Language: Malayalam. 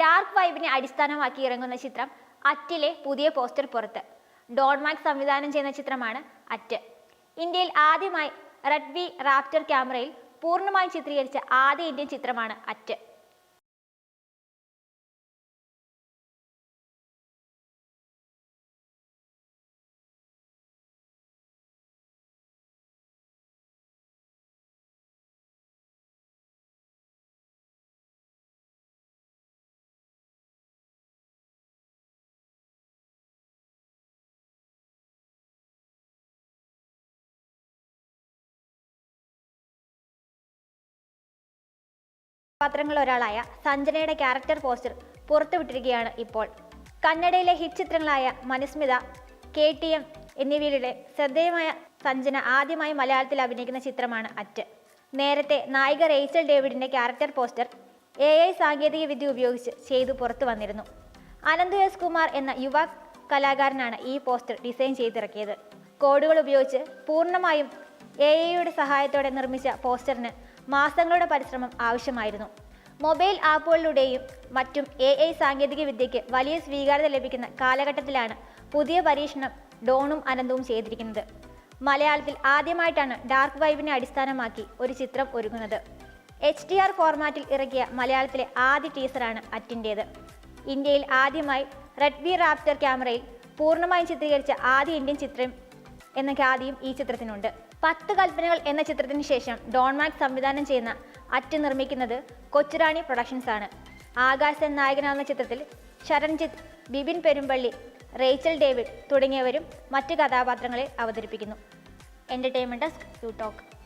ഡാർക്ക് വൈബിനെ അടിസ്ഥാനമാക്കി ഇറങ്ങുന്ന ചിത്രം അറ്റിലെ പുതിയ പോസ്റ്റർ പുറത്ത്. ഡോൺമാക് സംവിധാനം ചെയ്യുന്ന ചിത്രമാണ് അറ്റ്. ഇന്ത്യയിൽ ആദ്യമായി റെഡ് വി റാപ്റ്റർ ക്യാമറയിൽ പൂർണമായും ചിത്രീകരിച്ച ആദ്യ ഇന്ത്യൻ ചിത്രമാണ് അറ്റ്. കഥാപാത്രങ്ങളിൽ ഒരാളായ സഞ്ജനയുടെ ക്യാരക്ടർ പോസ്റ്റർ പുറത്തുവിട്ടിരിക്കുകയാണ് ഇപ്പോൾ. കന്നഡയിലെ ഹിറ്റ് ചിത്രങ്ങളായ മനുസ്മിത കെ ടി എം എന്നിവയിലൂടെ ശ്രദ്ധേയമായ സഞ്ജന ആദ്യമായി മലയാളത്തിൽ അഭിനയിക്കുന്ന ചിത്രമാണ് അറ്റ്. നേരത്തെ നായിക റേച്ചൽ ഡേവിഡിന്റെ ക്യാരക്ടർ പോസ്റ്റർ എ ഐ സാങ്കേതിക വിദ്യ ഉപയോഗിച്ച് ചെയ്തു പുറത്തു വന്നിരുന്നു. അനന്ത് എസ് കുമാർ എന്ന യുവ കലാകാരനാണ് ഈ പോസ്റ്റർ ഡിസൈൻ ചെയ്തിറക്കിയത്. കോഡുകൾ ഉപയോഗിച്ച് പൂർണമായും എ ഐയുടെ സഹായത്തോടെ നിർമ്മിച്ച പോസ്റ്ററിന് മാസങ്ങളുടെ പരിശ്രമം ആവശ്യമായിരുന്നു. മൊബൈൽ ആപ്പുകളിലൂടെയും മറ്റും എ ഐ സാങ്കേതിക വിദ്യയ്ക്ക് വലിയ സ്വീകാര്യത ലഭിക്കുന്ന കാലഘട്ടത്തിലാണ് പുതിയ പരീക്ഷണം ഡോണും അനന്തവും ചെയ്തിരിക്കുന്നത്. മലയാളത്തിൽ ആദ്യമായിട്ടാണ് ഡാർക്ക് വൈബിനെ അടിസ്ഥാനമാക്കി ഒരു ചിത്രം ഒരുങ്ങുന്നത്. എച്ച് ഡി ആർ ഫോർമാറ്റിൽ ഇറക്കിയ മലയാളത്തിലെ ആദ്യ ടീസറാണ് അറ്റിന്റേത് ഇന്ത്യയിൽ ആദ്യമായി റെഡ് ബി റാപ്റ്റർ ക്യാമറയിൽ പൂർണമായും ചിത്രീകരിച്ച ആദ്യ ഇന്ത്യൻ ചിത്രം എന്ന ഖ്യാതിയും ഈ ചിത്രത്തിനുണ്ട്. പത്ത് കൽപ്പനകൾ എന്ന ചിത്രത്തിന് ശേഷം ഡോൺ ഡോൺമാക് സംവിധാനം ചെയ്യുന്ന അറ്റ് നിർമ്മിക്കുന്നത് കൊച്ചുറാണി പ്രൊഡക്ഷൻസ് ആണ്. ആകാശൻ നായകനാകുന്ന ചിത്രത്തിൽ ശരൺജിത്ത് ബിബിൻ പെരുമ്പള്ളി റേച്ചൽ ഡേവിഡ് തുടങ്ങിയവരും മറ്റ് കഥാപാത്രങ്ങളെ അവതരിപ്പിക്കുന്നു. Entertainment desk you talk